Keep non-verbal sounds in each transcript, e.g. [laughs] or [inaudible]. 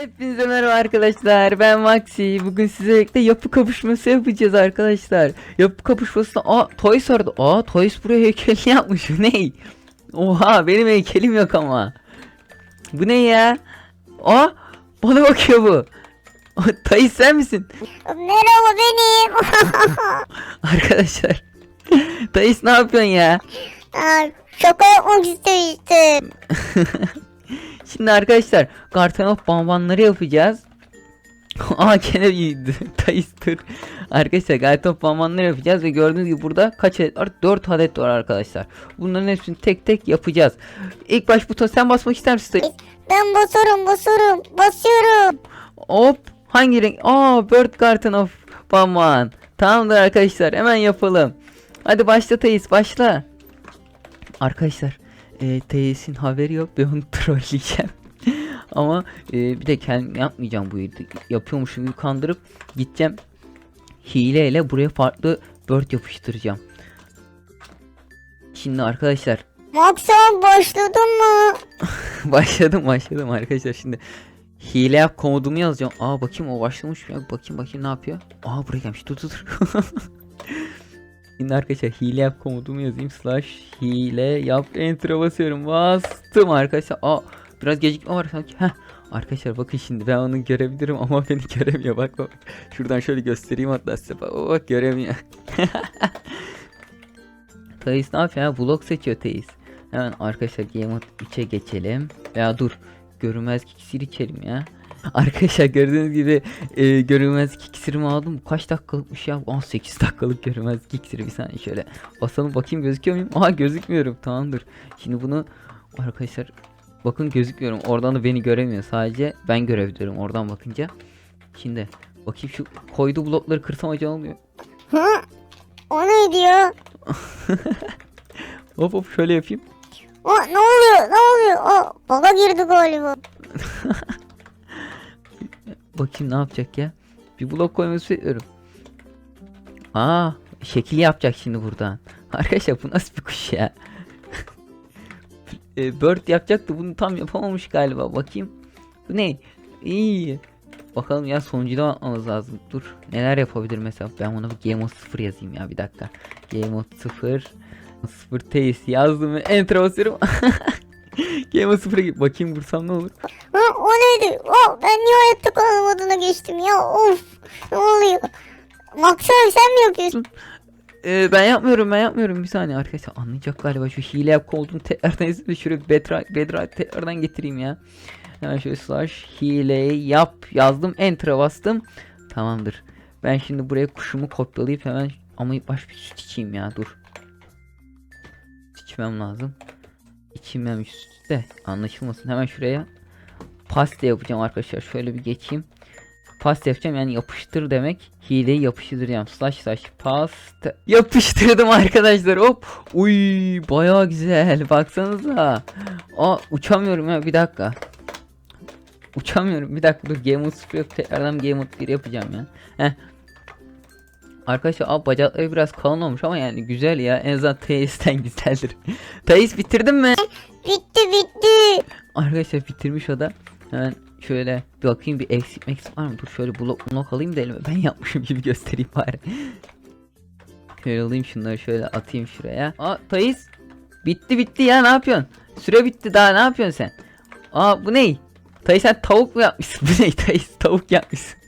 Hepinize merhaba arkadaşlar. Ben Maxi. Bugün size birlikte yapı kapışması yapacağız arkadaşlar. Yapı kapışmasında aa Toys vardı. Aa Toys buraya heykelini yapmış. Bu ne? Oha benim heykelim yok ama. Bu ne ya? Aa bana bakıyor bu. [laughs] Toys sen misin? Merhaba benim. [laughs] Arkadaşlar. Toys ne yapıyorsun ya? Aa, Şaka yapmak istemiştim. [laughs] Şimdi arkadaşlar Gartenop bambanları yapacağız. [laughs] Aa gene büyüdü. [laughs] Tayistır. Arkadaşlar Gartenop bambanları yapacağız ve gördüğünüz gibi burada kaç adet var? 4 adet var arkadaşlar. Bunların hepsini tek tek yapacağız. İlk baş buton sen basmak ister misin? Ben basarım basarım basıyorum. Hop hangi renk? Aa Bird Garden of Bamban. Tamamdır arkadaşlar hemen yapalım. Hadi başla Tayis başla. Arkadaşlar e, Tayis'in haberi yok ben onu [laughs] trolleyeceğim. Ama e, bir de kendim yapmayacağım bu. Yapıyormuşum gibi kandırıp gideceğim. Hileyle buraya farklı bird yapıştıracağım. Şimdi arkadaşlar Maksan başladın mı? [laughs] başladım başladım arkadaşlar şimdi hile yap komodumu yazacağım. Aa bakayım o başlamış mı bakayım bakayım ne yapıyor. Aa buraya gelmiş dur dur dur. [laughs] şimdi arkadaşlar hile yap komodumu yazayım slash hile yap enter'a basıyorum bastım arkadaşlar. Aa biraz gecikme var sanki. Heh. Arkadaşlar bakın şimdi ben onu görebilirim ama [laughs] beni göremiyor bak bak. Şuradan şöyle göstereyim hatta size bak, bak, göremiyor. [laughs] Teis ne yapıyor ya? Blok seçiyor Teis. Hemen arkadaşlar Game Mode 3'e geçelim. Ya dur. Görünmezlik iksiri içelim ya. [laughs] Arkadaşlar gördüğünüz gibi e, görünmezlik iksirimi aldım. Kaç dakikalıkmış ya? 18 dakikalık görünmezlik iksiri. Bir saniye şöyle basalım bakayım gözüküyor muyum? Aha gözükmüyorum. Tamamdır. Şimdi bunu arkadaşlar bakın gözükmüyorum. Oradan da beni göremiyor. Sadece ben görebiliyorum oradan bakınca. Şimdi bakayım şu koyduğu blokları kırsam acaba olmuyor. Hı? O ne diyor? [laughs] Hop hop şöyle yapayım. O, ne oluyor ne oluyor? O, baga girdi galiba. [laughs] Bakayım ne yapacak ya. Bir blok koyması bekliyorum. Aa, şekil yapacak şimdi buradan. [laughs] Arkadaşlar bu nasıl bir kuş ya? [laughs] e, bird yapacaktı bunu tam yapamamış galiba. Bakayım. Bu ne? İyi. Bakalım ya sonuncuda bakmamız lazım. Dur. Neler yapabilir mesela? Ben buna bir Game Mode 0 yazayım ya bir dakika. Game Mode 0 0 teis yazdım enter basıyorum. [laughs] Game Mode 0'a git. Bakayım vursam ne olur? Neydi? O, ben niye hayatta kalamadığına geçtim ya? Of ne oluyor? Maksan sen mi yapıyorsun? Ee, ben yapmıyorum ben yapmıyorum bir saniye arkadaşlar anlayacak galiba şu hile yap olduğunu tekrardan izle şuraya bedra bedra tekrardan getireyim ya. Hemen şöyle slash hile yap yazdım enter'a bastım. Tamamdır. Ben şimdi buraya kuşumu kopyalayıp hemen ama baş bir süt içeyim ya dur. İçmem lazım. İçilmemiş süt de anlaşılmasın hemen şuraya pasta yapacağım arkadaşlar şöyle bir geçeyim. Pasta yapacağım yani yapıştır demek. Hileyi yapıştıracağım. Slash slash pasta. Yapıştırdım arkadaşlar. Hop. Uy baya güzel. Baksanıza. Aa uçamıyorum ya bir dakika. Uçamıyorum. Bir dakika dur. Game mode 0 yok. Tekrardan Game mode 1 yapacağım ya. Heh. Arkadaşlar aa, bacakları biraz kalın olmuş ama yani güzel ya. En azından Tais'ten [laughs] güzeldir. Tais bitirdin mi? Bitti bitti. Arkadaşlar bitirmiş o da. Hemen şöyle bir bakayım bir eksik eksik var mı? Dur şöyle blok blok alayım da elime. Ben yapmışım gibi göstereyim bari. Şöyle alayım şunları şöyle atayım şuraya. Aa Tayis. Bitti bitti ya ne yapıyorsun? Süre bitti daha ne yapıyorsun sen? Aa bu ne? Tayis sen tavuk mu yapmışsın? Bu ne Tayis tavuk yapmışsın. [laughs]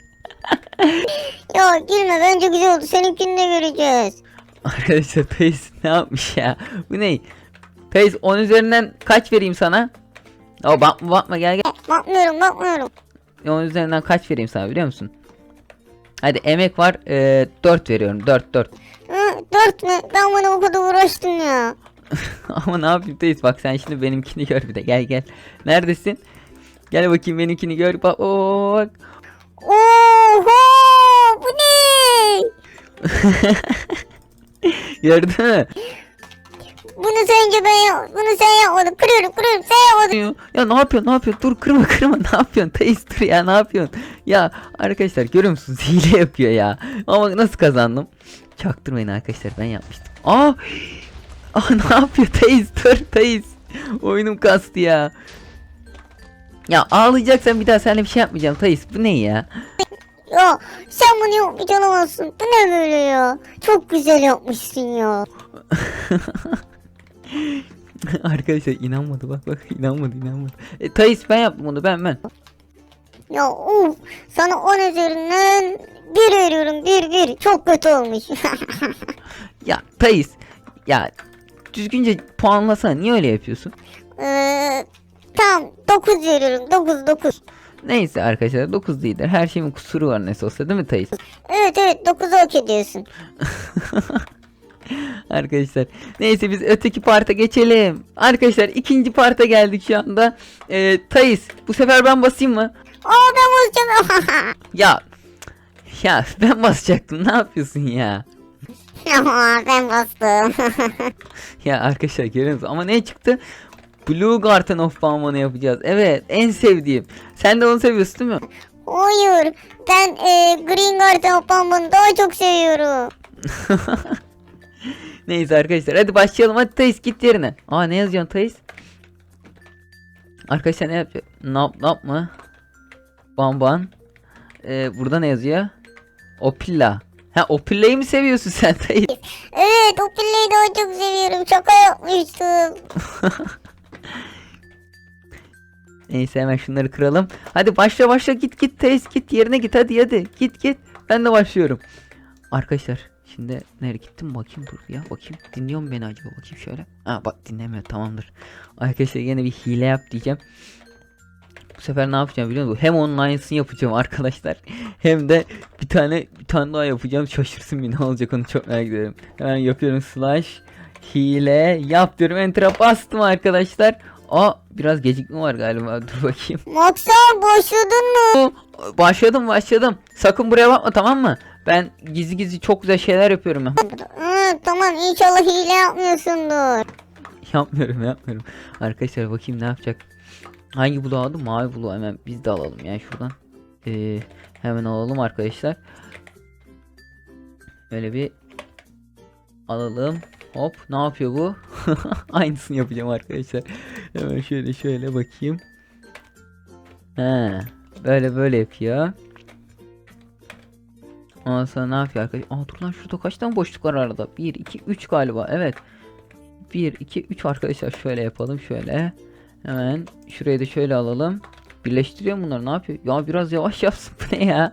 Ya gülme bence güzel oldu. Seninkini de göreceğiz. Arkadaşlar Tayis ne yapmış ya? Bu ne? Tayis 10 üzerinden kaç vereyim sana? Aa bakma bakma gel gel. Bakmıyorum bakmıyorum. 10 üzerinden kaç vereyim sana biliyor musun? Hadi emek var. E, 4 veriyorum. 4 4. Hı, dört mü? Ben bana o kadar uğraştım ya. [laughs] Ama ne yapayım Teyit bak sen şimdi benimkini gör bir de. Gel gel. Neredesin? Gel bakayım benimkini gör. Bak oo, bak. Oho bu ne? [laughs] Gördün mü? Bunu sence ben yap bunu sen yapmadın. Kırıyorum kırıyorum sen yapmadın. Ya ne yapıyorsun? Ne yapıyorsun? Dur kırma [laughs] kırma. Ne yapıyorsun? Teyit dur ya ne yapıyorsun? Ya arkadaşlar görüyor musunuz? [laughs] Hile yapıyor ya. Ama nasıl kazandım? Çaktırmayın arkadaşlar ben yapmıştım. Aa! Aa [laughs] ne yapıyor Teyit? Dur Teyit. Oyunum kastı ya. Ya ağlayacaksan bir daha seninle bir şey yapmayacağım Tayis. Bu ne ya? Ya sen bunu yapmış olamazsın. Bu ne böyle ya? Çok güzel yapmışsın ya. [laughs] Arkadaşlar inanmadı bak bak inanmadı inanmadı. E, Tayis ben yaptım onu ben ben. Ya uf sana 10 üzerinden bir veriyorum bir bir. Çok kötü olmuş. [laughs] Ya Tayis ya düzgünce puanlasana niye öyle yapıyorsun? Eee tamam 9 veriyorum 9 9. Neyse arkadaşlar 9 değildir. Her şeyin kusuru var nasıl olsa değil mi Tayis? Evet evet 9'u hak ediyorsun. [laughs] [laughs] Arkadaşlar neyse biz öteki parta geçelim. Arkadaşlar ikinci parta geldik şu anda. Ee, Tayis bu sefer ben basayım mı? Aa ben bozacağım. [laughs] Ya ya ben basacaktım ne yapıyorsun ya? Ama ben bastım. [laughs] Ya arkadaşlar görüyorsunuz ama ne çıktı? Blue Garden of Bauman'ı yapacağız. Evet en sevdiğim. Sen de onu seviyorsun değil mi? Hayır ben eee Green Garden Pamba'nı daha çok seviyorum. [laughs] Neyse arkadaşlar hadi başlayalım. Hadi Tayis git yerine. Aa ne yazacaksın Tayis? Arkadaşlar ne yapacak? Nap nap mı? Bamban. Ee, burada ne yazıyor? Opilla. Ha Opilla'yı mı seviyorsun sen Tayis? [laughs] Evet o pilleyi daha çok seviyorum. Şaka yapmıştım. [laughs] Neyse hemen şunları kıralım. Hadi başla başla git git Tayis git yerine git hadi hadi git git. Ben de başlıyorum. Arkadaşlar şimdi nereye gittim bakayım dur ya bakayım dinliyor mu beni acaba bakayım şöyle. Ha bak dinlemiyor tamamdır. Arkadaşlar yine bir hile yap diyeceğim. Bu sefer ne yapacağım biliyor musun? Hem onun aynısını yapacağım arkadaşlar. [laughs] Hem de bir tane bir tane daha yapacağım. Şaşırsın bir ne olacak onu çok merak ediyorum. Hemen yapıyorum slash hile yap diyorum enter'a bastım arkadaşlar. Aa biraz gecikme var galiba [laughs] dur bakayım. Maksa başladın mı? Başladım başladım. Sakın buraya bakma tamam mı? Ben gizli gizli çok güzel şeyler yapıyorum ya. Hı, tamam inşallah hile yapmıyorsundur. yapmıyorum yapmıyorum. Arkadaşlar bakayım ne yapacak. Hangi buluğu aldım? Mavi buluğu hemen biz de alalım yani şuradan. Ee, hemen alalım arkadaşlar. Böyle bir alalım. Hop ne yapıyor bu? [laughs] Aynısını yapacağım arkadaşlar. Hemen şöyle şöyle bakayım. He, böyle böyle yapıyor. Ondan sonra ne yapıyor arkadaşlar? Aa dur lan şurada kaç tane boşluk var arada? 1, 2, 3 galiba. Evet. 1, 2, 3 arkadaşlar şöyle yapalım şöyle. Hemen şurayı da şöyle alalım. Birleştiriyor bunları ne yapıyor? Ya biraz yavaş yapsın [laughs] bu ne ya?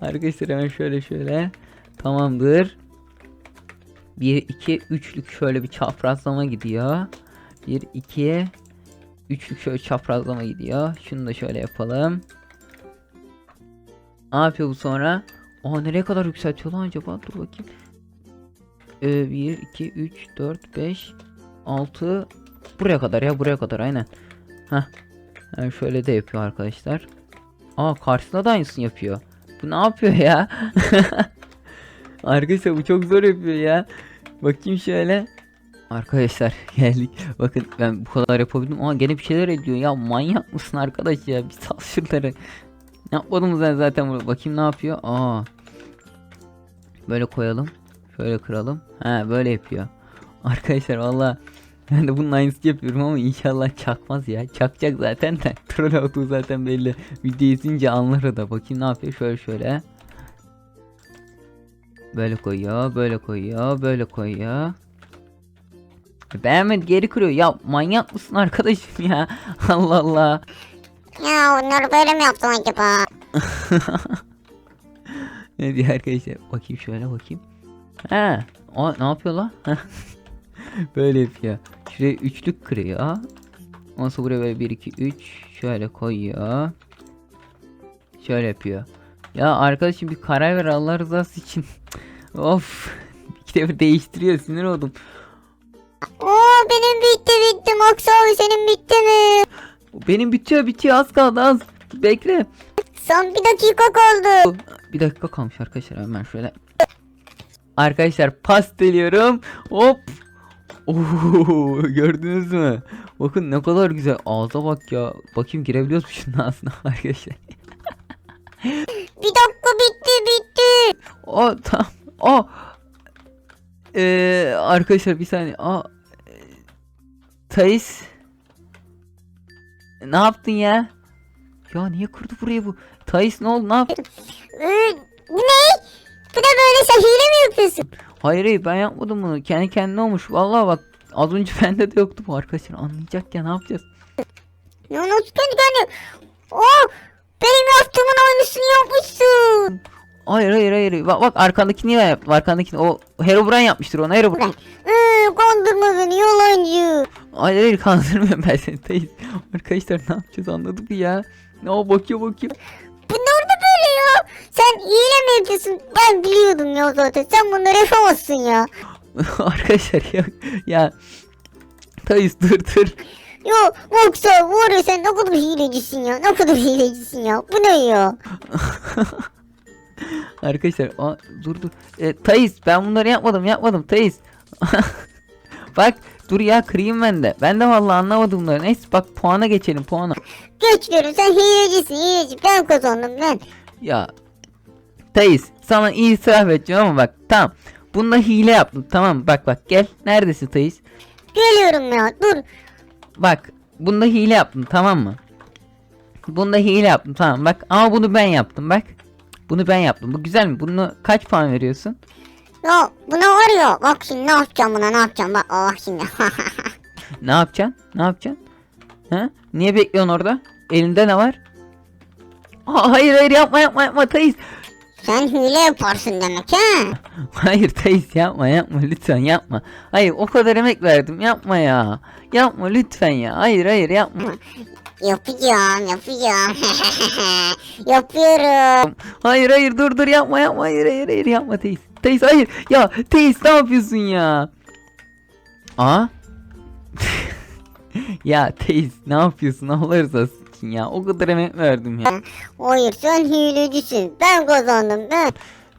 Arkadaşlar hemen şöyle şöyle. Tamamdır. 1, 2, 3'lük şöyle bir çaprazlama gidiyor. 1, 2, 3'lük şöyle çaprazlama gidiyor. Şunu da şöyle yapalım. Ne yapıyor bu sonra? Aa nereye kadar yükseltiyor lan acaba? Dur bakayım. Ee, 1, 2, 3, 4, 5, 6 Buraya kadar ya buraya kadar aynen. Heh. Yani şöyle de yapıyor arkadaşlar. Aa karşısında da aynısını yapıyor. Bu ne yapıyor ya? [laughs] arkadaşlar bu çok zor yapıyor ya. Bakayım şöyle. Arkadaşlar [laughs] geldik. Bakın ben bu kadar yapabildim ama gene bir şeyler ediyor. Ya manyak mısın arkadaş ya? Bir sal şunları. Yapmadım ben zaten burada. Bakayım ne yapıyor. Aa. Böyle koyalım. Şöyle kıralım. Ha böyle yapıyor. [laughs] Arkadaşlar valla ben de bunun aynısını yapıyorum ama inşallah çakmaz ya. Çakacak zaten de. [laughs] Troll olduğu zaten belli. Video izleyince anlar da. Bakayım ne yapıyor. Şöyle şöyle. Böyle koyuyor. Böyle koyuyor. Böyle koyuyor. Beğenmedi geri kırıyor. Ya manyak mısın arkadaşım ya? [laughs] Allah Allah. Ya onları böyle mi yaptın acaba? [laughs] Ne diyor arkadaşlar? Bakayım şöyle bakayım. He. O ne yapıyor lan? [laughs] böyle yapıyor. Şuraya üçlük kırıyor. Sonra buraya böyle 1 2 3 şöyle koyuyor. Şöyle yapıyor. Ya arkadaşım bir karar ver Allah rızası için. [laughs] of. İkide bir değiştiriyor sinir oldum. Oo benim bitti bitti. Abi senin bitti mi? Benim bitiyor bitiyor az kaldı az. Bekle. Son bir dakika kaldı. Bir dakika kalmış arkadaşlar hemen şöyle. Arkadaşlar pasteliyorum. Hop. Oo, gördünüz mü? Bakın ne kadar güzel. Ağza bak ya. Bakayım girebiliyoruz mu şunun ağzına [laughs] arkadaşlar. Bir dakika bitti bitti. O tam. O. Ee, arkadaşlar bir saniye. Aa. Thais. Ne yaptın ya? Ya niye kurdu burayı bu? Thais ne oldu ne yap? Ee, bu ne? Bu da böyle sen hile mi yapıyorsun? Hayır hayır ben yapmadım bunu. Kendi kendine olmuş. Vallahi bak az önce [laughs] bende de yoktu bu arkadaşlar. Anlayacak ya ne yapacağız? Ya nasıl kendi kendine? Oh! Benim yaptığımın aynısını yapmışsın. Hayır hayır hayır. Bak bak arkandakini ben yaptım. Arkandakini o Herobrine yapmıştır onu Herobrine. Ee, kandırma beni yalancı. Hayır hayır kandırmıyorum ben seni. Arkadaşlar ne yapacağız anladık ya? Ne o bakıyor bakıyor. Bunlar da böyle ya. Sen hile mi yapıyorsun? Ben biliyordum ya zaten. Sen bunları yapamazsın ya. [laughs] arkadaşlar ya. Ya. Thais dur dur. Yo yoksa var ya sen ne kadar hilecisin ya. Ne kadar hilecisin ya. Bu ne ya? [laughs] Arkadaşlar aa, dur dur. E, Thais ben bunları yapmadım yapmadım Thais. [laughs] bak dur ya kırayım ben de. Ben de vallahi anlamadım bunları. Neyse bak puana geçelim puana. Geçiyorum sen hilecisin hileci. Ben kazandım ben. Ya Thais sana iyi itiraf edeceğim ama bak tamam. Bunda hile yaptım tamam? Bak bak gel. Neredesin Thais? Geliyorum ya dur. Bak bunda hile yaptım tamam mı? Bunda hile yaptım tamam bak ama bunu ben yaptım bak. Bunu ben yaptım. Bu güzel mi? Bunu kaç puan veriyorsun? Ya buna var ya bak şimdi ne yapacağım buna ne yapacağım bak Allah şimdi. [laughs] Ne yapacaksın? Ne yapacaksın? Ha? Niye bekliyorsun orada? Elinde ne var? Aa, hayır hayır yapma yapma yapma Thais. sen hile yaparsın demek ha? [laughs] Hayır Thais yapma yapma lütfen yapma. Hayır o kadar emek verdim yapma ya. Yapma lütfen ya. Hayır hayır yapma. Yapacağım yapacağım. [laughs] Yapıyorum. Hayır hayır dur dur yapma yapma. Hayır hayır hayır yapma Thais. Thais hayır. Ya Thais ne yapıyorsun ya? Aa? [laughs] ya Thais ne yapıyorsun Allah rızası için ya. O kadar emek verdim ya. Hayır sen hilecisin. Ben kazandım ben.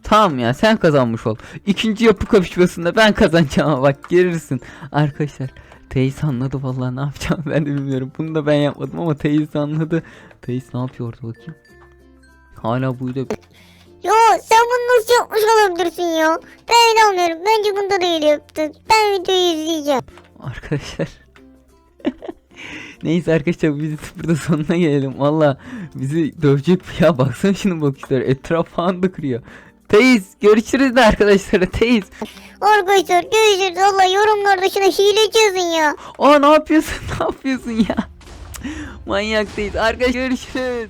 Tamam ya sen kazanmış ol. İkinci yapı kapışmasında ben kazanacağım bak görürsün. Arkadaşlar Teis anladı vallahi ne yapacağım ben de bilmiyorum. Bunu da ben yapmadım ama Teis anladı. Teis ne yapıyor orada bakayım. Hala buydu. Ya sen bunu nasıl yapmış olabilirsin ya? Ben inanmıyorum. Bence bunda da hile yaptın. Ben videoyu izleyeceğim. Arkadaşlar. [laughs] Neyse arkadaşlar biz burada sonuna gelelim. Valla bizi dövecek ya baksana şunun bakışları etraf falan da kırıyor. Teis görüşürüz de arkadaşlar Teis. Arkadaşlar görüşürüz. Allah yorumlarda şuna hileci yazın ya. Aa ne yapıyorsun [laughs] ne yapıyorsun ya? Manyak değil. Arkadaşlar görüşürüz.